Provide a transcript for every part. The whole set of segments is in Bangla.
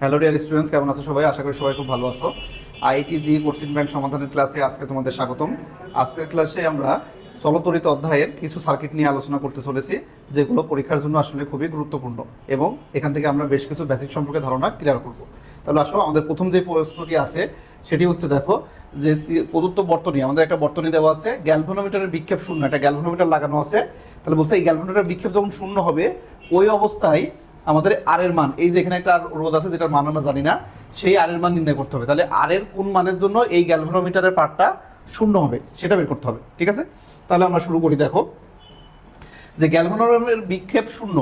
হ্যালো ডিয়ার স্টুডেন্টস কেমন আছো সবাই? আশা করি সবাই খুব ভালো আছো। আইটি জি কোর্সিং ব্যাংক সমাধানের ক্লাসে আজকে তোমাদের স্বাগতম। আজকের ক্লাসে আমরা চলতরিত অধ্যায়ের কিছু সার্কিট নিয়ে আলোচনা করতে চলেছি, যেগুলো পরীক্ষার জন্য আসলে খুবই গুরুত্বপূর্ণ এবং এখান থেকে আমরা বেশ কিছু বেসিক সম্পর্কে ধারণা ক্লিয়ার করব। তাহলে আসো, আমাদের প্রথম যে প্রশ্নটি আছে, সেটি হচ্ছে দেখো যে প্রদত্ত বর্তনী, আমাদের একটা বর্তনী দেওয়া আছে গ্যালভোনোমিটারের বিক্ষেপ শূন্য, একটা গ্যালভোনোমিটার লাগানো আছে। তাহলে বলছে এই গ্যালভোনোমিটারের বিক্ষেপ যখন শূন্য হবে, ওই অবস্থায় আমাদের আর এর মান। এই যে এখানে একটা রোধ আছে, যেটার মান আমরা জানি না, সেই আর এর মান নির্ণয় করতে হবে। তাহলে আর এর কোন মানের জন্য এই গ্যালভোনোমিটারের পার্টটা শূন্য হবে, সেটা বের করতে হবে, ঠিক আছে? তাহলে আমরা শুরু করি, দেখো। যে গ্যালভোনোমিটারের বিক্ষেপ শূন্য,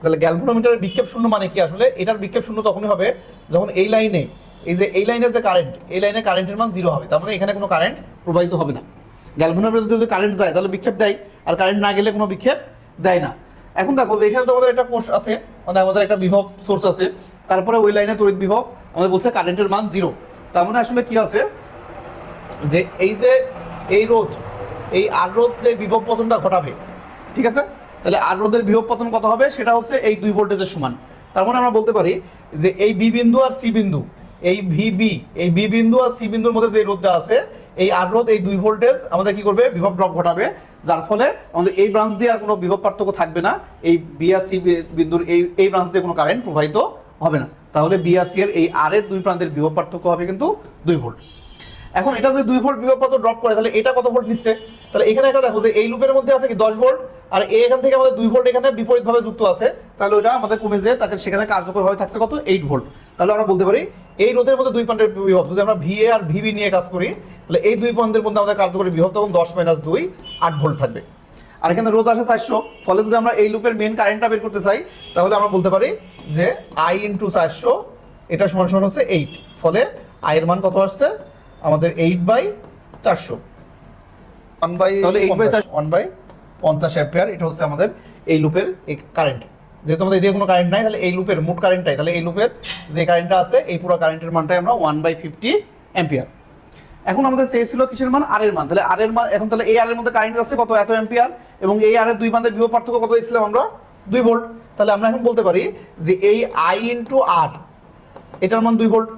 তাহলে গ্যালভোনোমিটারের বিক্ষেপ শূন্য মানে কি আসলে? এটার বিক্ষেপ শূন্য তখনই হবে যখন এই লাইনে, এই যে, এই লাইনের যে কারেন্ট এই লাইনে কারেন্টের মান জিরো হবে। তার মানে এখানে কোনো কারেন্ট প্রবাহিত হবে না। গ্যালভোনোমিটার যদি কারেন্ট যায়, তাহলে বিক্ষেপ দেয়, আর কারেন্ট না গেলে কোনো বিক্ষেপ দেয় না। এখন দেখো যে এখানে তো আমাদের একটা কোষ আছে মানে আমাদের একটা বিভব সোর্স আছে। তারপরে ওই লাইনে তড়িৎ বিভব, আমাদের বলছে কারেন্টের মান জিরো তার মানে আসলে কি আছে? যে এই যে এই রোধ, এই আর রোধ যে বিভব পতনটা ঘটাবে, ঠিক আছে? তাহলে আর রোধের বিভব পতন কত হবে? সেটা হচ্ছে এই দুই ভোল্টেজের সমান। তার মানে আমরা বলতে পারি যে এই বি বিন্দু আর সি বিন্দু, এই ভিবি এই বি বিন্দু আর সি বিন্দুর মধ্যে যে রোধটা আছে, এই আর রোধ, এই দুই ভোল্টেজ আমাদের কি করবে? বিভব ড্রপ ঘটাবে। যার ফলে আমাদের এই ব্রাঞ্চ দিয়ে আর কোনো বিভব পার্থক্য থাকবে না। এই বি আর সি বিন্দুর এই এই ব্রাঞ্চ দিয়ে কোনো কারেন্ট প্রবাহিত হবে না। তাহলে বি আর সি এর এই আর এর দুই প্রান্তের বিভব পার্থক্য হবে কিন্তু দুই ভোল্ট এখন এটা যদি দুই ভোল্ট বিভব পার্থক্য ড্রপ করে, তাহলে এটা কত ভোল্ট নিচ্ছে? তাহলে এখানে একটা দেখো যে এই লুপের মধ্যে আছে কি দশ ভোল্ট আর এখান থেকে আমাদের দুই ভোল্ট এখানে বিপরীতভাবে যুক্ত আছে তাহলে ওটা আমাদের কমে যেয়ে তাকে সেখানে কার্যকরভাবে থাকছে কত? Eight volt. তাহলে আমরা বলতে পারি এই রোধের মধ্যে দুই প্রান্তের বিভব যদি আমরা ভিএ আর ভিবি নিয়ে কাজ করি তাহলে এই দুই প্রান্তের মধ্যে আমাদের কার্যকরী বিভব তখন দশ মাইনাস দুই আট ভোল্ট থাকবে। আর এখানে রোধ আসে চারশো ফলে যদি আমরা এই লুপের মেন কারেন্টটা বের করতে চাই তাহলে আমরা বলতে পারি যে আই ইন্টু চারশো এটা সমান সমান হচ্ছে এইট ফলে আয়ের মান কত আসছে? আমাদের এইট বাই চারশো। ওয়ান বাই তাহলে 8 by ওয়ান বাই পঞ্চাশ অ্যাম্পিয়ার এটা হচ্ছে আমাদের এই লুপের এই কারেন্ট যেহেতু আমাদের এদিকে কোনো কারেন্ট নাই, তাহলে এই লুপের মোট কারেন্টটাই তাহলে এই লুপের যে কারেন্টটা আছে, এই পুরো কারেন্টের মানটাই আমরা ওয়ান বাই ফিফটি অ্যাম্পিয়ার এখন আমাদের চেয়েছিল কিসের মান? আর এর মান। তাহলে আর এর মান এখন তাহলে এই আর এর মধ্যে কারেন্ট আছে কত? এত অ্যাম্পিয়ার এবং এই আর এর দুই প্রান্তের বিভব পার্থক্য কত দিয়েছিলাম আমরা? দুই ভোল্ট তাহলে আমরা এখন বলতে পারি যে এই আই ইন্টু আর এটার মান দুই ভোল্ট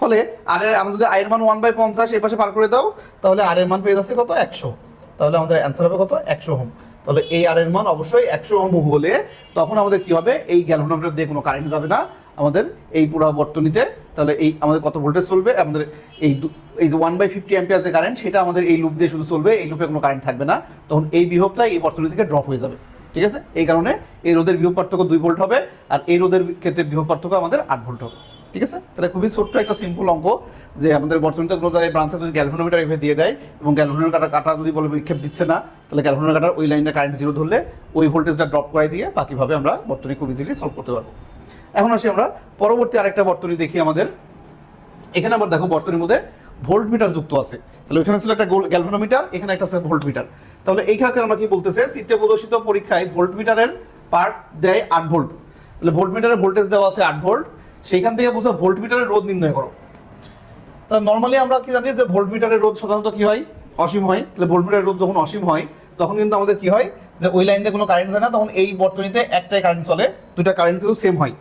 ফলে আর এর আমরা যদি আই এর মান ওয়ান বাই পঞ্চাশ, এই পাশে পার করে দাও, তাহলে আর এর মান পেয়ে যাচ্ছে কত? একশো। তাহলে আমাদের অ্যান্সার হবে কত? একশো হোম তাহলে এই আর এর মান অবশ্যই একশো ওহম হলে তখন আমাদের কি হবে? এই গ্যালভোনোমিটার দিয়ে কোনো কারেন্ট যাবে না। আমাদের এই পুরো বর্তনীতে তাহলে এই আমাদের কত ভোল্টেজ চলবে? আমাদের এই এই যে ওয়ান বাই ফিফটি অ্যাম্পিয়ার যে কারেন্ট সেটা আমাদের এই লুপ দিয়ে শুধু চলবে। এই লুপে কোনো কারেন্ট থাকবে না। তখন এই বিভবটা এই বর্তনী থেকে ড্রপ হয়ে যাবে। ঠিক আছে? এই কারণে এই রোদের বিভব পার্থক্য দুই ভোল্ট হবে। আর এই রোদের ক্ষেত্রে বিভব পার্থক্য আমাদের আট ভোল্ট হবে। ঠিক আছে? তাহলে খুবই ছোট্ট একটা সিম্পল অঙ্ক যে আমাদের বর্তমানে কোনো জায়গায় ব্রাঞ্চে যদি গ্যালভোনোমিটার এভাবে দিয়ে দেয় এবং গ্যালভোনোমিটার কাটা কাটা যদি বলে বিক্ষেপ দিচ্ছে না, তাহলে গ্যালভোনোমিটার কাটার ওই লাইনে কারেন্ট জিরো ধরলে ওই ভোল্টেজটা ড্রপ করে দিয়ে বাকিভাবে আমরা বর্তনী খুব ইজিলি সলভ করতে পারব। এখন আসি আমরা পরবর্তী আরেকটা বর্তনী দেখি আমাদের। এখানে আবার দেখো বর্তনীর মধ্যে ভোল্ট মিটার যুক্ত আছে। তাহলে ওইখানে ছিল একটা গ্যালভোনোমিটার এখানে একটা আছে ভোল্ট মিটার তাহলে এইখানে আমরা কি বলতেছে? চিত্রে প্রদর্শিত পরীক্ষায় ভোল্ট মিটারের পার্ট দেয় আট ভোল্ট তাহলে ভোল্ট মিটারের ভোল্টেজ দেওয়া আছে আট ভোল্ট সেইখান থেকে বলছে ভোল্ট মিটারের রোধ নির্ণয় করো। তাহলে নর্মালি আমরা কি জানি যে ভোল্ট মিটারের রোধ সাধারণত কি হয়? অসীম হয়। তাহলে ভোল্ট মিটারের রোধ যখন অসীম হয়, তখন কিন্তু আমাদের কি হয়? যে ওই লাইন দিয়ে কোনো কারেন্ট যায় না, তখন এই বর্তনীতে একটাই কারেন্ট চলে, দুইটা কারেন্ট কিন্তু সেম হয়।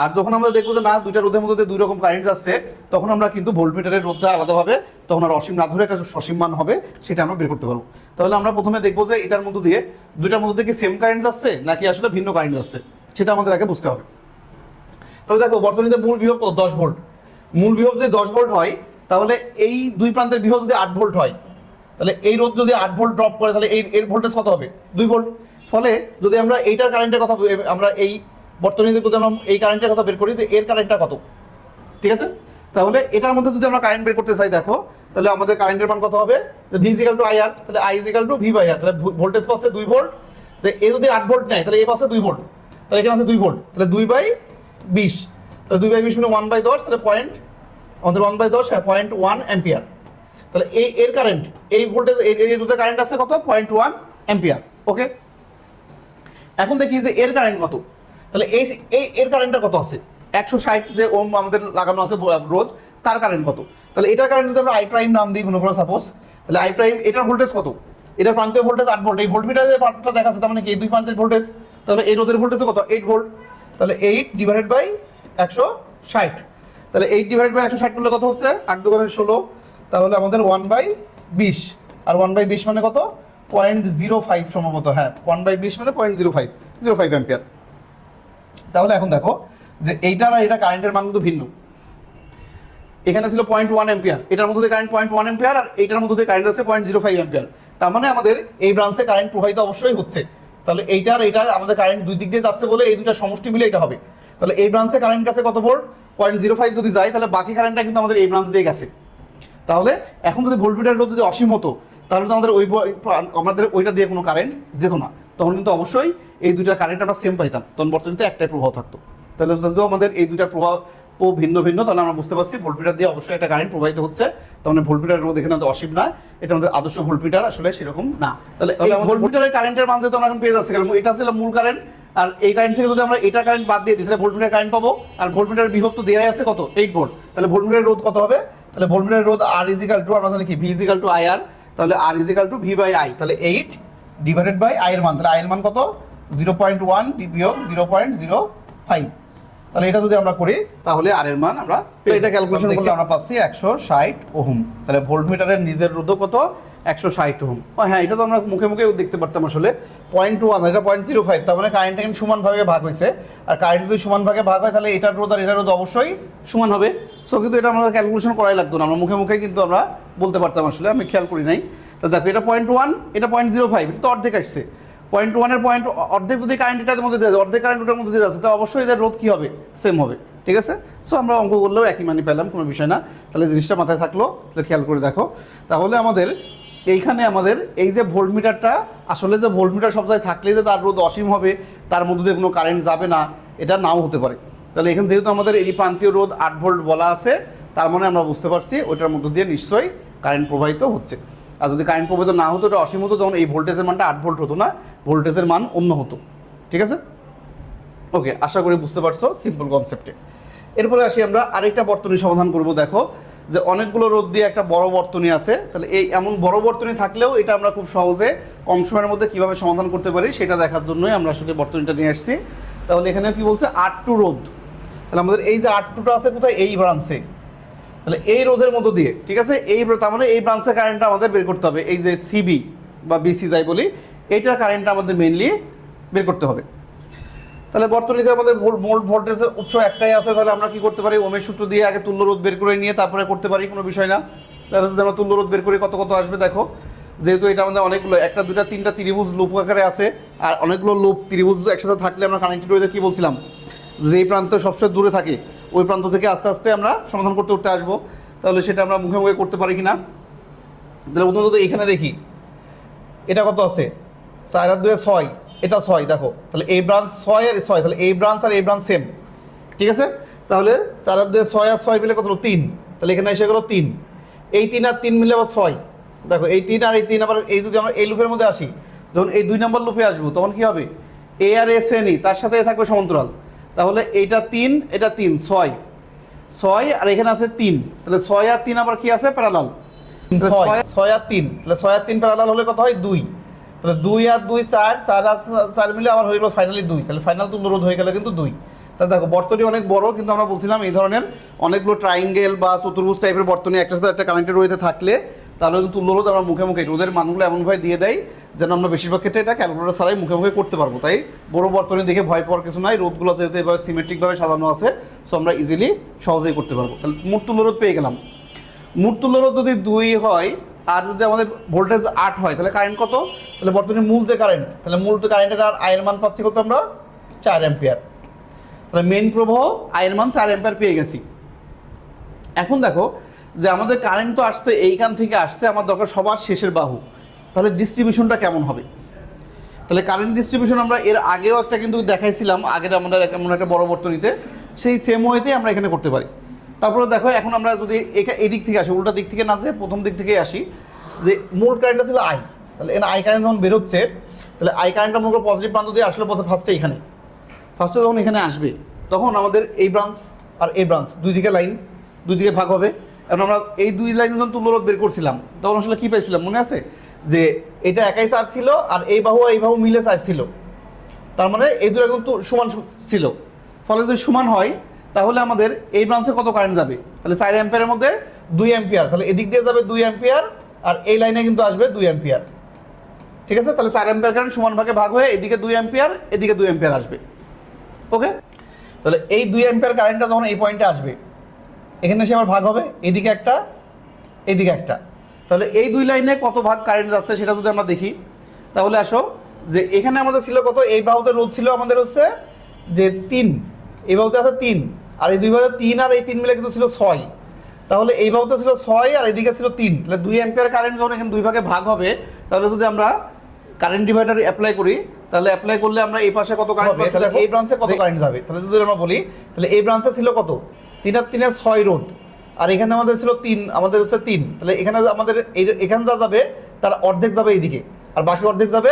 আর যখন আমরা দেখব যে না, দুইটা রোধের মধ্যে দুই রকম কারেন্ট যাচ্ছে তখন আমরা কিন্তু ভোল্ট মিটারের রোধটা আলাদাভাবে, তখন আর অসীম না ধরে একটা সসীম মান হবে, সেটা আমরা বের করতে পারব। তাহলে আমরা প্রথমে দেখব যে এটার মধ্যে দিয়ে, দুইটার মধ্যে দিয়ে কি সেম কারেন্ট যাচ্ছে নাকি আসলে ভিন্ন কারেন্ট যাচ্ছে সেটা আমাদের আগে বুঝতে হবে। তাহলে দেখো, বর্তমানে মূল বিভব কত? দশ ভোল্ট। মূল বিভব যদি দশ ভোল্ট হয়, তাহলে এই দুই প্রান্তের বিভব যদি আট ভোল্ট হয়, তাহলে এই রোধ যদি আট ভোল্ট ড্রপ করে, তাহলে এই, এর ভোল্টেজ কত হবে? দুই ভোল্ট। ফলে যদি আমরা এইটার কারেন্টের কথা আমরা এই বর্তমানে যদি আমরা এই কারেন্টের কথা বের করি যে এর কারেন্টটা কত? ঠিক আছে? তাহলে এটার মধ্যে যদি আমরা কারেন্ট বের করতে চাই, দেখো, তাহলে আমাদের কারেন্টের মান কত হবে? যে V equal to I R তাহলে I equal to V by R তাহলে ভোল্টেজ পাশে দুই ভোল্ট। যে এ যদি আট ভোল্ট নেয়, তাহলে এ পাশে দুই ভোল্ট। তাহলে এখানে আছে দুই ভোল্ট। তাহলে দুই বাই বিশ। তাহলে দুই বাই বিশ মানে ওয়ান বাই দশ, তাহলে পয়েন্ট আমাদের ওয়ান বাই দশ হ্যাঁ পয়েন্ট ওয়ান অ্যাম্পিয়ার তাহলে এই, এর কারেন্ট এই ভোল্টেজ এই দুটো কারেন্ট আছে কত? পয়েন্ট ওয়ান অ্যাম্পিয়ার ওকে এখন দেখি যে এর কারেন্ট কত। তাহলে এই এই, এর কারেন্টটা কত আছে? একশো ষাট যে ওম আমাদের লাগানো আছে রোধ, তার কারেন্ট কত? তাহলে এটার কারেন্ট যদি আমরা আই প্রাইম নাম দিই, মনে করো সাপোজ তাহলে আই প্রাইম এটার ভোল্টেজ কত? এটার প্রান্তীয় ভোল্টেজ আট ভোল্ট এই ভোল্টমিটার যে পার্টটা দেখাচ্ছে, তার মানে কি? দুই প্রান্তের ভোল্টেজ তাহলে এই রোধের ভোল্টেজ কত? এইট ভোল্ট তাহলে এইট ডিভাইডেড বাই একশো ষাট। তাহলে এইট ডিভাইড বাই একশো ষাট করলে কত হচ্ছে? আট দোকানের ষোলো। তাহলে আমাদের ওয়ান বাই বিশ। আর ওয়ান বাই বিশ মানে কত? পয়েন্ট জিরো ফাইভ সম্ভবত হ্যাঁ। ওয়ান বাই বিশ মানে point zero five zero five ampere তাহলে এখন দেখো যে এইটার আর এটা কারেন্টের মান কিন্তু ভিন্ন। এখানে ছিল পয়েন্ট ওয়ান এম্পিয়ার এটার মধ্যে কারেন্ট পয়েন্ট ওয়ান এম্পিয়ার আর এইটার মধ্যে কারেন্ট আছে পয়েন্ট জিরো ফাইভ এম্পিয়ার তার মানে আমাদের এই ব্রাঞ্চে কারেন্ট প্রবাহিত অবশ্যই হচ্ছে। তাহলে এইটার এটা আমাদের কারেন্ট দুই দিক দিয়ে যাচ্ছে বলে এই দুটা সমষ্টি মিলে এটা হবে। তাহলে এই ব্রাঞ্চে কারেন্ট গেছে কত ভোল্ট? পয়েন্ট জিরো ফাইভ যদি যায়, তাহলে বাকি কারেন্টটা কিন্তু আমাদের এই ব্রাঞ্চ দিয়ে গেছে। তাহলে এখন যদি ভোল্টমিটার রোধ যদি অসীম হতো, তাহলে তো আমাদের ওই আমাদের ওইটা দিয়ে কোনো কারেন্ট যেত না। তখন কিন্তু অবশ্যই এই দুইটার কারেন্ট আমরা সেম পাইতাম। তখন বর্তমানে একটাই প্রভাব থাকতো। তাহলে আমাদের এই দুইটার প্রভাব ও ভিন্ন ভিন্ন তাহলে আমরা বুঝতে পারছি ভোল্টমিটার দিয়ে অবশ্যই একটা কারেন্ট প্রবাহিত হচ্ছে। তাহলে মানে ভোল্টমিটার রোধ এখানে আমাদের অসীম না এটা আমাদের আদর্শ ভোল্টমিটার আসলে সেরকম না। তাহলে ভোল্টমিটারের কারেন্টের মান যেহেতু আমরা এখন পেয়ে যাচ্ছি কারণ এটা ছিল মূল কারেন্ট আর এই কারেন্ট থেকে যদি আমরা এটা কারেন্ট বাদ দিয়ে দিই তাহলে ভোল্টমিটার কারেন্ট পাবো। আর ভোল্টমিটার বিভক্ত দেওয়াই আছে কত? এইট ভোল্ট তাহলে ভোল্টমিটার রোধ কত হবে? তাহলে ভোল্টমিটার রোধ আর ইজিক্যাল টু আমরা জানি কি? V equal to I R তাহলে R equal to V by I তাহলে এইট ডিভাইডেড বাই আই এর মান তাহলে আই এর মান কত? জিরো পয়েন্ট ওয়ান বিয়োগ জিরো পয়েন্ট জিরো ফাইভ তাহলে এটা যদি আমরা করি তাহলে আর এর মান আমরা এটা ক্যালকুলেশন করলে আমরা পাচ্ছি একশো ষাট ওহম। তাহলে ভোল্টমিটারের নিজের রোধ কত? একশো ষাট ওহম। ও হ্যাঁ এটা তো আমরা মুখে মুখে দেখতে পারতাম আসলে। পয়েন্ট ওয়ান এটা পয়েন্ট জিরো ফাইভ তার মানে কারেন্ট কিন্তু সমান ভাগে ভাগ হয়েছে। আর কারেন্ট যদি সমান ভাগে ভাগ হয় তাহলে এটার রোধ আর এটার রোধ অবশ্যই সমান হবে। সো কিন্তু এটা আমাদের ক্যালকুলেশন করাই লাগতো না। আমরা মুখে মুখে কিন্তু আমরা বলতে পারতাম আসলে আমি খেয়াল করি নাই। তো দেখো এটা পয়েন্ট ওয়ান এটা পয়েন্ট জিরো ফাইভ এটা তো অর্ধেক আসছে। পয়েন্ট ওয়ানের পয়েন্ট অর্ধেক যদি কারেন্ট এটার মধ্যে দেওয়া যায়, অর্ধেক কারেন্ট ওটার মধ্যে দেওয়া যাচ্ছে, তাহলে অবশ্যই এদের রোধ কী হবে? সেম হবে। ঠিক আছে? সো আমরা অঙ্ক করলেও একই মানি পেলাম, কোনো বিষয় না। তাহলে জিনিসটা মাথায় থাকল, তাহলে খেয়াল করে দেখো। তাহলে আমাদের এইখানে আমাদের এই যে ভোল্টমিটারটা, আসলে যে ভোল্টমিটার সব জায়গায় থাকলে যে তার রোধ অসীম হবে, তার মধ্যে দিয়ে কোনো কারেন্ট যাবে না, এটা নাও হতে পারে। তাহলে এখানে যেহেতু আমাদের এই প্রান্তীয় রোধ আট ভোল্ট বলা আছে, তার মানে আমরা বুঝতে পারছি, ওইটার মধ্য দিয়ে নিশ্চয়ই কারেন্ট প্রবাহিত হচ্ছে। আর যদি কারেন্ট প্রবাহিত না হতো, এটা অসীম হতো, তখন এই ভোল্টেজের মানটা আট ভোল্ট হতো না? ভোল্টেজের মান অন্য হতো। ঠিক আছে? ওকে আশা করি বুঝতে পারছ সিম্পল কনসেপ্টে এরপরে আসি আমরা আরেকটা বর্তনী সমাধান করব, দেখো, যে অনেকগুলো রোদ দিয়ে একটা বড় বর্তনী আছে। তাহলে এই এমন বড় বর্তনী থাকলেও এটা আমরা খুব সহজে কম সময়ের মধ্যে কীভাবে সমাধান করতে পারি, সেটা দেখার জন্যই আমরা আসলে বর্তনীটা নিয়ে আসছি তাহলে এখানে কি বলছে? আট টু রোদ তাহলে আমাদের এই যে আট টুটা আছে কোথায়? এই ব্রাঞ্চে তাহলে এই রোধের মধ্য দিয়ে, ঠিক আছে? এই তার মানে এই ব্রাঞ্চের কারেন্টটা আমাদের বের করতে হবে। এই যে সিবি বা বিসি যাই বলি, এইটার কারেন্টটা আমাদের মেনলি বের করতে হবে। তাহলে বর্তনীতে আমাদের মোট ভোল্টেজের উৎস একটাই আছে। তাহলে আমরা কি করতে পারি? ওমের সূত্র দিয়ে আগে তুল্য রোধ বের করে নিয়ে তারপরে করতে পারি, কোনো বিষয় না। তাহলে যদি আমরা তুল্য রোধ বের করি, কত কত আসবে? দেখো, যেহেতু এটা আমাদের অনেকগুলো, একটা দুটা তিনটা ত্রিভুজ লুপ আকারে আছে, আর অনেকগুলো লুপ ত্রিভুজ একসাথে থাকলে আমরা কানেক্টেড ওয়েতে কি বলছিলাম? যে প্রান্ত সবসময় দূরে থাকে ওই প্রান্ত থেকে আস্তে আস্তে আমরা সমাধান করতে করতে আসব। তাহলে সেটা আমরা মুখে মুখে করতে পারি কি না তাহলে প্রথমত এখানে দেখি, এটা কত আছে? চার আর দুয়ে ছয়, এটা ছয়, দেখো। তাহলে এই ব্রাঞ্চ ছয় আর ছয়, তাহলে এই ব্রাঞ্চ আর এই ব্রাঞ্চ সেম ঠিক আছে? তাহলে চার আর দুয়ে ছয় আর ছয় মিলে কত? তিন। তাহলে এখানে এসে গেলো তিন। এই তিন আর তিন মিলে আবার ছয়। দেখো, এই তিন আর এই তিন আবার এই যদি আমরা এই লুপের মধ্যে আসি, যখন এই দুই নম্বর লুপে আসব, তখন কি হবে? এ আর এ শ্রেণি, তার সাথে থাকবে সমান্তরাল। তাহলে এইটা তিন এটা তিন ছয়। ছয় আর এখানে আছে তিন। তাহলে ছয় আর তিন আবার কি আছে? প্যারালাল ছয়। আর তিন। তাহলে ছয় আর তিন প্যারালাল হলে কত হয়? দুই। তাহলে দুই আর দুই চার চার আর চার মিলে আবার হয়ে গেলো ফাইনালি দুই। তাহলে ফাইনাল তুল্য রোধ হয়ে গেলে কিন্তু দুই। তাহলে দেখো বর্তনী অনেক বড় কিন্তু আমরা বলছিলাম এই ধরনের অনেকগুলো ট্রাইঙ্গেল বা চতুর্ভুজ টাইপের বর্তনী একটা সাথে একটা কানেক্টেড রয়েতে থাকলে তাহলে কিন্তু তুল্য রোধ আমরা মুখে মুখে রোধের মানগুলো এমনভাবে দিয়ে দেয় যেন আমরা বেশিরভাগ ক্ষেত্রে এটা ক্যালকুলেটার ছাড়াই মুখে মুখে করতে পারব। তাই বড় বর্তনী দেখে ভয় পাওয়ার কিছু নাই, রোধগুলো যেহেতু এভাবে সিমেট্রিকভাবে সাজানো আছে সো আমরা ইজিলি সহজেই করতে পারব। তাহলে মূল তুল্য রোধ পেয়ে গেলাম। মূল তুল্য রোধ যদি দুই হয়, আর যদি আমাদের ভোল্টেজ আট হয়, তাহলে কারেন্ট কত? তাহলে বর্তমানে মূল যে কারেন্ট তাহলে মূল যে কারেন্টের আর আয়ের মান পাচ্ছি কত আমরা? চার অ্যাম্পিয়ার তাহলে মেন প্রবাহ আয়ের মান চার অ্যাম্পিয়ার পেয়ে গেছি। এখন দেখো যে আমাদের কারেন্ট তো আসতে এইখান থেকে আসতে আমার দরকার সবার শেষের বাহু। তাহলে ডিস্ট্রিবিউশনটা কেমন হবে? তাহলে কারেন্ট ডিস্ট্রিবিউশন আমরা এর আগেও একটা কিন্তু দেখাইছিলাম, আগের আমাদের এমন একটা বড় বর্তনীতে। সেই সেম ওয়েতে আমরা এখানে করতে পারি। তারপরে দেখো, এখন আমরা যদি এখা- এই দিক থেকে আসি, উল্টা দিক থেকে না যে প্রথম দিক থেকে আসি, যে মূল কারেন্টটা ছিল আই তাহলে এখানে আই কারেন্ট যখন বেরোচ্ছে, তাহলে আই কারেন্টটা মনে করো পজিটিভ প্রান্ত দিয়ে আসলে প্রথমে ফার্স্টে এখানে। ফার্স্টে যখন এখানে আসবে, তখন আমাদের এই ব্রাঞ্চ আর এই ব্রাঞ্চ দুই দিকে লাইন দুই দিকে ভাগ হবে। এখন আমরা এই দুই লাইন যখন তুল্যরোধ বের করছিলাম, তখন আসলে কী পাইছিলাম মনে আছে? যে এটা একাই চার্জ ছিল আর এই বাহু এই বাহু মিলে চার্জ ছিল। তার মানে এই দুটো একদম সমান ছিল। ফলে যদি সমান হয়, তাহলে আমাদের এই ব্রাঞ্চে কত কারেন্ট যাবে? তাহলে চার অ্যাম্পিয়ারের মধ্যে দুই অ্যাম্পিয়ার তাহলে এদিক দিয়ে যাবে দুই অ্যাম্পিয়ার আর এই লাইনে কিন্তু আসবে দুই অ্যাম্পিয়ার ঠিক আছে? তাহলে চার অ্যাম্পিয়ার কারেন্ট সমান ভাগে ভাগ হয়ে এদিকে দুই অ্যাম্পিয়ার এদিকে দুই অ্যাম্পিয়ার আসবে। ওকে তাহলে এই দুই অ্যাম্পিয়ার কারেন্টটা যখন এই পয়েন্টে আসবে এখানে এসে আবার ভাগ হবে এদিকে একটা এদিকে একটা। তাহলে এই দুই লাইনে কত ভাগ কারেন্ট যাচ্ছে সেটা যদি আমরা দেখি তাহলে আসো যে এখানে আমাদের ছিল কত? এই বাহুতে রোধ ছিল আমাদের হচ্ছে যে তিন। এই বাহুতে আছে তিন। আর এই দুই বাহুতে তিন আর এই তিন মিলে কিন্তু ছিল ছয়। তাহলে এই বাহুতে ছিল ছয় আর এদিকে ছিল তিন। তাহলে দুই অ্যাম্পিয়ার কারেন্ট যখন এখানে দুই ভাগে ভাগ হবে তাহলে যদি আমরা কারেন্ট ডিভাইডার অ্যাপ্লাই করি তাহলে অ্যাপ্লাই করলে আমরা এই পাশে কত কারেন্ট এই ব্রাঞ্চে কত কারেন্ট যাবে? তাহলে যদি আমরা বলি তাহলে এই ব্রাঞ্চে ছিল কত? তিন আর তিনের ছয় রোধ আর এখানে আমাদের ছিল তিন, আমাদের হচ্ছে তিন। তাহলে এখানে আমাদের এই- এখানে যা যাবে, তার অর্ধেক যাবে এইদিকে। আর বাকি অর্ধেক যাবে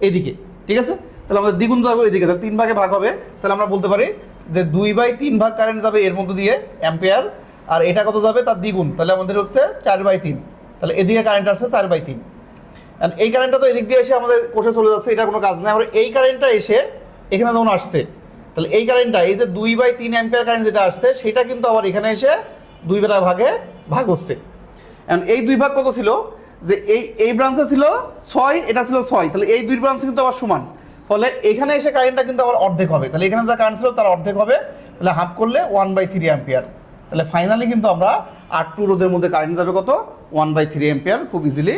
এইদিকে। ঠিক আছে? তাহলে আমাদের দ্বিগুণ যাবে এইদিকে। তাহলে তিন ভাগে ভাগ হবে। তাহলে আমরা বলতে পারি যে দুই বাই তিন ভাগ কারেন্ট যাবে এর মধ্যে দিয়ে অ্যাম্পিয়ার আর এটা কত যাবে? তার দ্বিগুণ। তাহলে আমাদের হচ্ছে চার বাই তিন। তাহলে এদিকে কারেন্ট আসছে চার বাই তিন। এই কারেন্টটা তো এদিক দিয়ে এসে আমাদের কোষে চলে যাচ্ছে, এটা কোনো কাজ নেই। আমরা এই কারেন্টটা এসে এখানে যখন আসছে তাহলে এই কারেন্টটা এই যে দুই বাই তিন অ্যাম্পিয়ার কারেন্ট যেটা আসছে, সেটা কিন্তু আবার এখানে এসে দুই বেলা ভাগে ভাগ হচ্ছে। And এই দুই ভাগ কত ছিল? যে এই এই ব্রাঞ্চে ছিল ছয়, এটা ছিল ছয়। তাহলে এই দুই ব্রাঞ্চ কিন্তু আবার সমান। ফলে এখানে এসে কারেন্টটা কিন্তু আবার অর্ধেক হবে। তাহলে এখানে যা কারেন্ট ছিল তার অর্ধেক হবে। তাহলে হাফ করলে ওয়ান বাই থ্রি অ্যাম্পিয়ার তাহলে ফাইনালি কিন্তু আমরা আর টু রোধের মধ্যে কারেন্ট যাবে কত? ওয়ান বাই থ্রি অ্যাম্পিয়ার খুব ইজিলি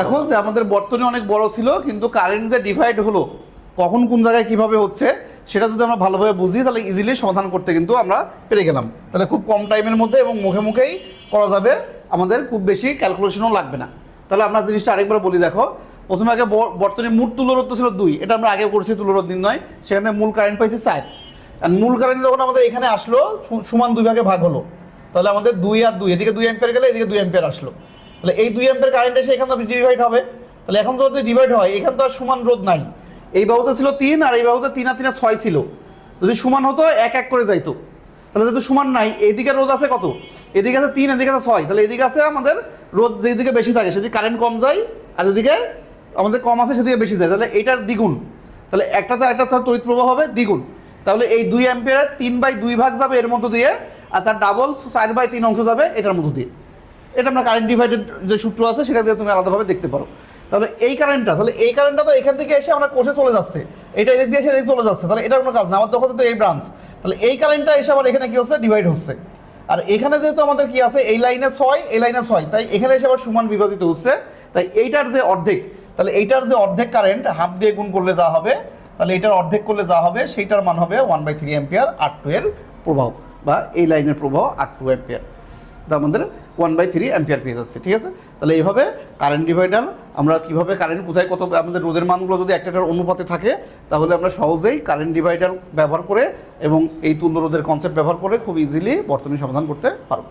দেখো যে আমাদের বর্তনী অনেক বড় ছিল, কিন্তু কারেন্ট যে ডিভাইড হলো কখন কোন জায়গায় কীভাবে হচ্ছে, সেটা যদি আমরা ভালোভাবে বুঝি, তাহলে ইজিলি সমাধান করতে কিন্তু আমরা পেরে গেলাম। তাহলে খুব কম টাইমের মধ্যে এবং মুখে মুখেই করা যাবে। আমাদের খুব বেশি ক্যালকুলেশনও লাগবে না। তাহলে আমরা জিনিসটা আরেকবার বলি, দেখো, প্রথমে আগে ব- বর্তনী মূল তুলোরোধ তো ছিল দুই। এটা আমরা আগে করছি তুলোরোধ নির্ণয়। সেখানে মূল কারেন্ট পাইছি চার। আর মূল কারেন্ট যখন আমাদের এখানে আসলো সমান দুই ভাগে ভাগ হলো। তাহলে আমাদের দুই আর দুই। এদিকে দুই অ্যাম্পিয়ার গেলে এদিকে দুই অ্যাম্পিয়ার আসলো। তাহলে এই দুই অ্যাম্পিয়ার কারেন্ট এসে এখানে ডিভাইড হবে। তাহলে এখন যদি ডিভাইড হয়, এখানে তো আর সমান রোধ নাই। এই বাহুতে ছিল তিন আর এই বাহুতে তিন আর তিন ছয় ছিল। যদি সমান হতো, এক এক করে যাইতো। তাহলে যেহেতু সমান নাই এইদিকে রোদ আছে কত? এদিকে আছে তিন, এদিকে আছে ছয়। তাহলে এদিকে আছে আমাদের রোদ যেদিকে বেশি থাকে, সেদিকে কারেন্ট কম যায়, আর এদিকে আমাদের কম আছে, সেদিকে বেশি যায়। তাহলে এইটার দ্বিগুণ। তাহলে একটাতে একটা তড়িৎ প্রবাহ হবে দ্বিগুণ। তাহলে এই দুই অ্যাম্পিয়ারের তিন বাই দুই ভাগ যাবে এর মধ্য দিয়ে, আর তার ডাবল চার বাই তিন অংশ যাবে এটার মধ্য দিয়ে। এটা আমরা কারেন্ট ডিভাইডেড যে সূত্র আছে, সেটা দিয়ে তুমি আলাদাভাবে দেখতে পারো। তাহলে এই কারেন্টটা তাহলে এই কারেন্টটা তো এখান থেকে এসে আমরা কোষে চলে যাচ্ছে। এটা এদিক দিয়ে এসে এদিকে চলে যাচ্ছে, তাহলে এটার কোনো কাজ না, আমার তখন তো এই ব্রাঞ্চ তাহলে এই কারেন্টটা এসে আবার এখানে কি হচ্ছে? ডিভাইড হচ্ছে। আর এখানে যেহেতু আমাদের কি আছে? এই লাইনে ছয়, এই লাইনে ছয়, তাই এখানে এসে আবার সমান বিভাজিত হচ্ছে। তাই এইটার যে অর্ধেক, তাহলে এইটার যে অর্ধেক কারেন্ট হাফ দিয়ে গুণ করলে যা হবে, তাহলে এটার অর্ধেক করলে যা হবে, সেইটার মান হবে ওয়ান বাই থ্রি অ্যাম্পিয়ার আর টু এর প্রভাব বা এই লাইনের প্রভাব আর টু অ্যাম্পিয়ার তা আমাদের ওয়ান বাই থ্রি অ্যাম্পিয়ার পেয়ে যাচ্ছে ঠিক আছে? তাহলে এইভাবে কারেন্ট ডিভাইডার আমরা কীভাবে কারেন্ট কোথায় কত আমাদের রোদের মানগুলো যদি একটা অনুপাতে থাকে, তাহলে আমরা সহজেই কারেন্ট ডিভাইডার ব্যবহার করে এবং এই তুল্য রোদের কনসেপ্ট ব্যবহার করে খুব ইজিলি বর্তনী সমাধান করতে পারব।